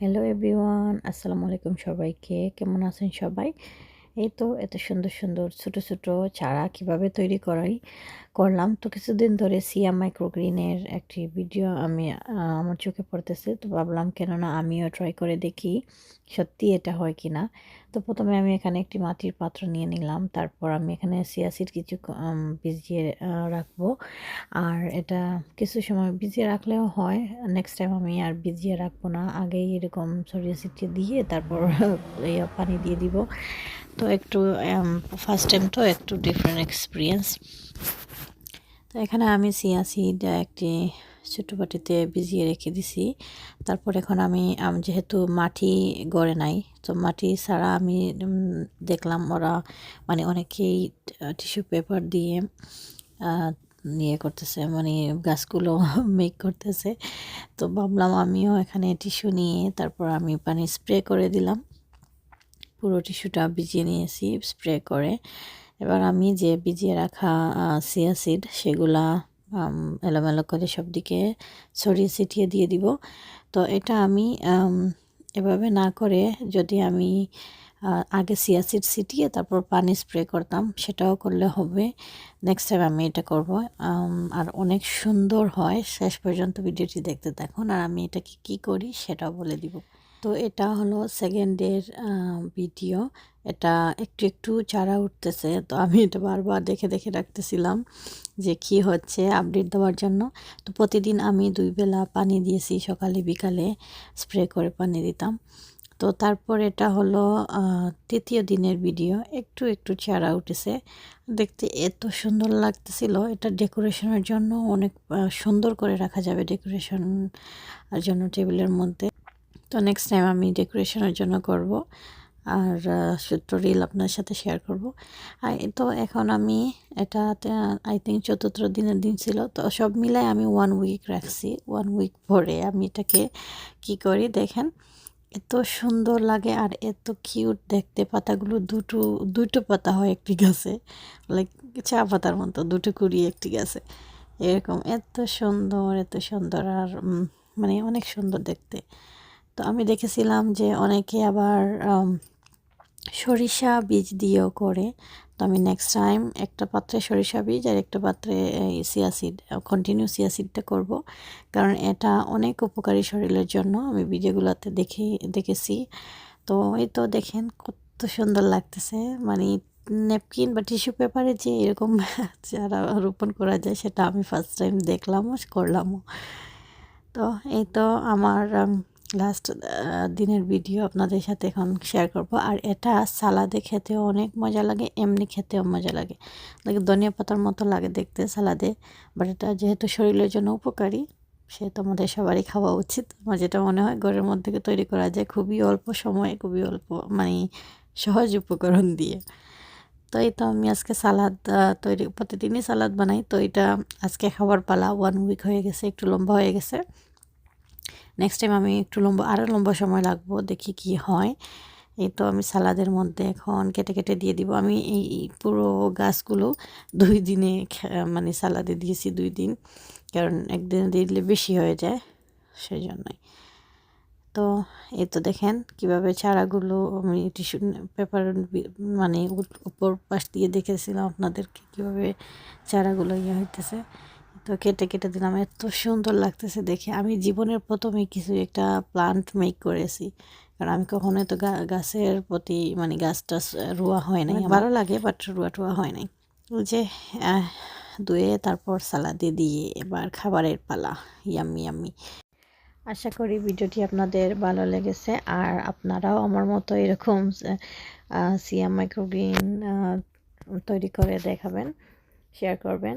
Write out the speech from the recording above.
Hello everyone আসসালামু আলাইকুম সবাইকে কেমন আছেন সবাই? এই তো এত সুন্দর সুন্দর ছোট ছোট চারা কীভাবে তৈরি করাই করলাম। তো কিছুদিন ধরে সিয়া মাইক্রোগ্রিনের একটি ভিডিও আমি আমার চোখে পড়তেছে। তো ভাবলাম কেননা আমিও ট্রাই করে দেখি সত্যি এটা হয় কি না তো প্রথমে আমি এখানে একটি মাটির পাত্র নিয়ে নিলাম। তারপর আমি এখানে সিয়াসিড কিছু ভিজিয়ে রাখব। আর এটা কিছু সময় ভিজিয়ে রাখলেও হয়। নেক্সট টাইম আমি আর ভিজিয়ে রাখব না। আগেই এরকম ছড়িয়ে ছিটিয়ে দিয়ে তারপর পানি দিয়ে দিব। তো একটু ফার্স্ট টাইম তো একটু ডিফারেন্ট এক্সপিরিয়েন্স তো এখানে আমি সিয়া সিড একটি ছোটো বাটিতে ভিজিয়ে রেখে দিছি। তারপর এখন আমি যেহেতু মাটি গড়ে নাই, তো মাটি ছাড়া আমি দেখলাম ওরা মানে অনেকেই টিস্যু পেপার দিয়ে ইয়ে করতেছে মানে গাছগুলো মেক করতেছে। তো ভাবলাম আমিও এখানে টিস্যু নিয়ে, তারপর আমি পানি স্প্রে করে দিলাম। পুরো টিস্যুটা ভিজিয়ে নিয়েছি, স্প্রে করে। এবার আমি যে ভিজিয়ে রাখা সিয়াসিড সেগুলা এলোমেলো করে সব দিকে ছড়িয়ে ছিটিয়ে দিয়ে দিব। তো এটা আমি এভাবে না করে যদি আমি আগে সিয়াসিড ছিটিয়ে তারপর পানি স্প্রে করতাম, সেটাও করলে হবে। নেক্সট টাইম আমি এটা করব। আর অনেক সুন্দর হয়। শেষ পর্যন্ত ভিডিওটি দেখতে দেখুন আর আমি এটাকে কি করি সেটাও বলে দিব। তো এটা হলো সেকেন্ডের ভিডিও এটা একটু একটু চারা উঠতেছে, তো আমি এটা বারবার দেখে দেখে রাখতেছিলাম যে কি হচ্ছে আপডেট দেওয়ার জন্য। তো প্রতিদিন আমি দুই বেলা পানি দিয়েছি, সকালে, বিকালে স্প্রে করে পানি দিতাম। তো তারপর এটা হলো তৃতীয় দিনের ভিডিও একটু একটু চারা উঠেছে। দেখতে এত সুন্দর লাগতেছিল। এটা ডেকোরেশনের জন্য অনেক সুন্দর করে রাখা যাবে ডেকোরেশন আর জন্য টেবিলের মধ্যে। তো নেক্সট টাইম আমি ডেকোরেশনের জন্য করব আর রিল আপনার সাথে শেয়ার করব। তো এখন আমি এটা আই থিঙ্ক চতুর্থ দিনের দিন ছিল, তো সব মিলাই আমি ওয়ান উইক রাখছি। ওয়ান উইক পরে আমি এটাকে কি করি দেখেন, এত সুন্দর লাগে আর এত কিউট দেখতে, পাতাগুলো দুটো দুটো পাতা হয় একটি গাছে লাইক চা পাতার মতো দুটো কুড়ি একটি গাছে। এরকম এত সুন্দর এত সুন্দর আর মানে অনেক সুন্দর দেখতে। তো আমি দেখেছিলাম যে অনেকে আবার সরিষা বীজ দিয়েও করে। তো আমি নেক্সট টাইম একটা পাত্রে সরিষা বীজ আর একটা পাত্রে সিয়াসিড কন্টিনিউ সিয়াসিডটা করব। কারণ এটা অনেক উপকারী শরীরের জন্য। আমি ভিডিওগুলোতে দেখে, দেখেছি। তো এই তো দেখেন কত সুন্দর লাগতেছে। মানে নেপকিন বা টিস্যু পেপারে যে এরকম যারা রোপণ করা যায়, সেটা আমি ফার্স্ট টাইম দেখলামও, করলামও। তো এই তো আমার লাস্ট দিনের ভিডিও আপনাদের সাথে এখন শেয়ার করব। আর এটা সালাদে খেতেও অনেক মজা লাগে, এমনি খেতেও মজা লাগে। লাগে ধনিয়া পাতার মতো লাগে দেখতে সালাদে বাট এটা যেহেতু শরীরের জন্য উপকারী সেহেতু আমাদের সবারই খাওয়া উচিত। আমার যেটা মনে হয়, ঘরের মধ্যে তৈরি করা যায় খুবই অল্প সময়ে, খুবই অল্প মানে সহজ উপকরণ দিয়ে। তো এই তো আমি আজকে সালাদ তৈরি, প্রতিদিনই সালাদ বানাই। তো এটা আজকে খাবার পালা ওয়ান উইক হয়ে গেছে, একটু লম্বা হয়ে গেছে। নেক্সট টাইম আমি একটু লম্বা আরও লম্বা সময় লাগবো, দেখি কি হয়। এই তো আমি সালাদের মধ্যে এখন কেটে কেটে দিয়ে দিব। আমি এই পুরো গাছগুলো দুই দিনে মানে সালাদে দিয়েছি দুই দিন, কারণ একদিনে দিয়ে দিলে বেশি হয়ে যায় সেই জন্যই তো এই তো দেখেন কীভাবে চারাগুলো আমি টিস্যু পেপার মানে উপ- উপর পাশ দিয়ে দেখেছিলাম আপনাদেরকে কীভাবে চারাগুলো ইয়ে হইতেছে। তো কেটে কেটে দিলাম। এত সুন্দর লাগতেছে দেখে। আমি জীবনের প্রথমে কিছু একটা প্লান্ট মেক করেছি। কারণ আমি কখনো তো গাছের প্রতি মানে গাছটা রোয়া হয় নাই ভালো লাগে বাট রোয়া টোয়া হয় নাই। যে ধুয়ে তারপর সালাদে দিয়ে এবার খাবারের পালা। ইয়াম্মি ইয়াম্মি আশা করি ভিডিওটি আপনাদের ভালো লেগেছে। আর আপনারাও আমার মতো এরকম সিয়াম মাইক্রোগ্রিন তৈরি করে দেখাবেন শেয়ার করবেন।